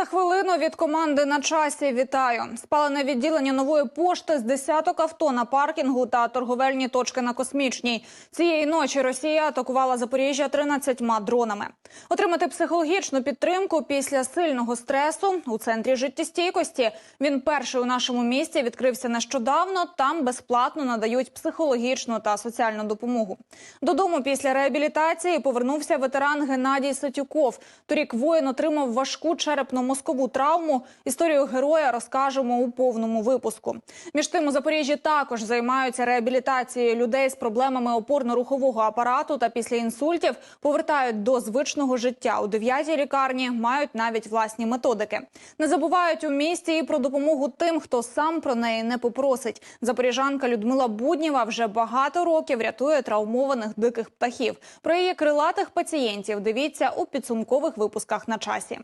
За хвилину від команди на часі вітаю. Спалене відділення нової пошти з десяток авто на паркінгу та торговельні точки на космічній. Цієї ночі Росія атакувала Запоріжжя 13 дронами. Отримати психологічну підтримку після сильного стресу у центрі життєстійкості. Він перший у нашому місті відкрився нещодавно. Там безплатно надають психологічну та соціальну допомогу. Додому після реабілітації повернувся ветеран Геннадій Сатюков. Торік воїн отримав важку черепно-мозкову травму. Історію героя розкажемо у повному випуску. Між тим у Запоріжжі також займаються реабілітацією людей з проблемами опорно-рухового апарату та після інсультів повертають до звичного життя. У дев'ятій лікарні мають навіть власні методики. Не забувають у місті і про допомогу тим, хто сам про неї не попросить. Запоріжанка Людмила Будніва вже багато років рятує травмованих диких птахів. Про її крилатих пацієнтів дивіться у підсумкових випусках на часі.